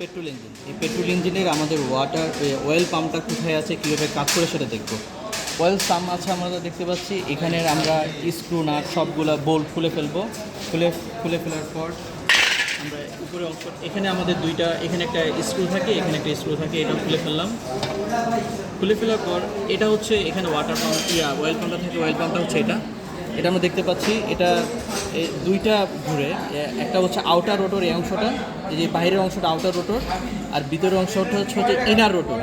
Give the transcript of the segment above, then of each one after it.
Petrol engine. এই petrol ইঞ্জিনের আমাদের ওয়াটার অয়েল পাম্পটা কোথায় আছে কীভাবে কাজ করে সেটা দেখব। অয়েল পাম্প আছে আমরা দেখতে পাচ্ছি এখানে আমরা স্ক্রু নাট সবগুলো বোল্ট খুলে ফেলব। খুলে খুলে ফেলার পর আমরা উপরে অংশ, এখানে আমাদের দুইটা, এখানে একটা স্ক্রু থাকে, এখানে একটা স্ক্রু থাকে, এটা খুলে ফেললাম। খুলে ফেলার পর এটা হচ্ছে এখানে ওয়াটার পাম্প ইয়া অয়েল পাম্পটা থাকে অয়েল পাম্পটা হচ্ছে এটা। এটা আমরা দেখতে পাচ্ছি, এটা দুইটা ঘুরে একটা হচ্ছে আউটার রোটর এই অংশটা, এই যে বাইরের অংশটা আউটার রোটর আর ভিতরের অংশটা হচ্ছে হচ্ছে ইনার রোটর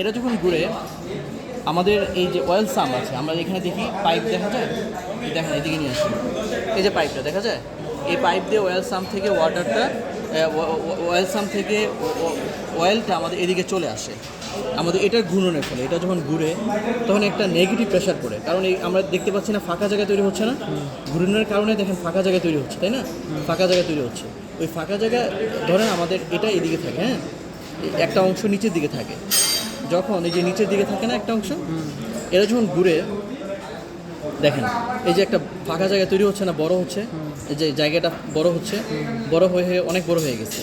এটা যখন ঘুরে, আমাদের এই যে অয়েল সাম আছে, আমরা এখানে দেখি পাইপ দেখা যায়? দেখেন, এদিকে নিয়ে আসি। এই যে পাইপটা দেখা যায়? এই পাইপ দিয়ে অয়েল সাম থেকে ওয়াটারটা অয়েল সাম থেকে অয়েলটা আমাদের এদিকে চলে আসে। আমাদের এটার ঘূর্ণনের ফলে, এটা যখন ঘুরে, তখন একটা নেগেটিভ প্রেশার পড়ে। কারণ এই আমরা দেখতে পাচ্ছি না ফাঁকা জায়গা তৈরি হচ্ছে না। ঘূর্ণনের কারণে দেখেন ফাঁকা জায়গা তৈরি হচ্ছে, তাই না? ফাঁকা জায়গা তৈরি হচ্ছে। ওই ফাঁকা জায়গা, ধরেন আমাদের এটা এদিকে থাকে হ্যাঁ? একটা অংশ নিচের দিকে থাকে। যখন এই যে নিচের দিকে থাকে না একটা অংশ, এরা যখন ঘুরে, দেখেন, এই যে একটা ফাঁকা জায়গা তৈরি হচ্ছে না, বড় হচ্ছে, এই যে জায়গাটা বড় হচ্ছে, বড় হয়ে হয়ে অনেক বড় হয়ে গেছে।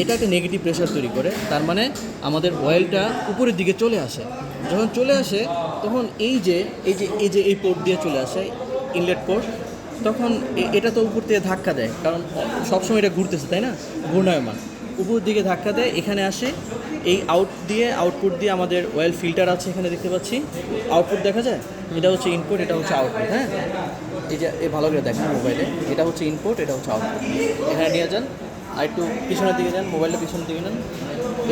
এটা একটা নেগেটিভ প্রেশার তৈরি করে। তার মানে আমাদের অয়েলটা উপরের দিকে চলে আসে। যখন চলে আসে, তখন এই যে এই যে এই যে এই পোর্ট দিয়ে চলে আসে ইনলেট পোর্ট তখন এটা তো উপর থেকে ধাক্কা দেয়। কারণ সবসময় এটা ঘুরতেছে, তাই না? ঘূর্ণায়মান। উপর দিকে ধাক্কা দেয়, এখানে আসে। এই আউট দিয়ে আউটপুট দিয়ে আমাদের অয়েল ফিল্টার আছে এখানে দেখতে পাচ্ছি। আউটপুট দেখা যায়? এটা হচ্ছে ইনপুট এটা হচ্ছে আউটপুট হ্যাঁ? এই যে ভালো করে দেখেন মোবাইলে এটা হচ্ছে ইনপুট এটা হচ্ছে আউটপুট এখানে নিয়ে যান। আর একটু পিছনের দিকে যান মোবাইলের পিছনের দিকে যান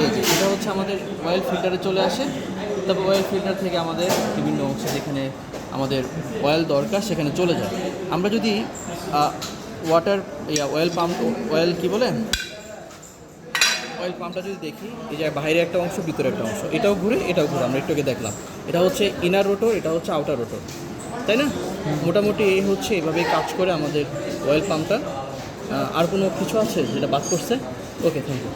এই যে এটা হচ্ছে আমাদের অয়েল ফিল্টারে চলে আসে। তারপর অয়েল ফিল্টার থেকে আমাদের বিভিন্ন অংশে যেখানে আমাদের অয়েল দরকার সেখানে চলে যায়। আমরা যদি ওয়াটার ইয়া অয়েল পাম্প অয়েল কি বলে? অয়েল পাম্পটা যদি দেখি এই যে বাইরে একটা অংশ ভিতরে একটা অংশ এটাও ঘুরে এটাও ঘুরে আমরা একটু আগে দেখলাম। এটা হচ্ছে ইনার রোটর এটা হচ্ছে আউটার রোটর তাই না? মোটামুটি এই হচ্ছে এভাবেই কাজ করে আমাদের অয়েল পাম্পটা আর কোনো কিছু আছে যেটা বাদ করছে ওকে থ্যাংক ইউ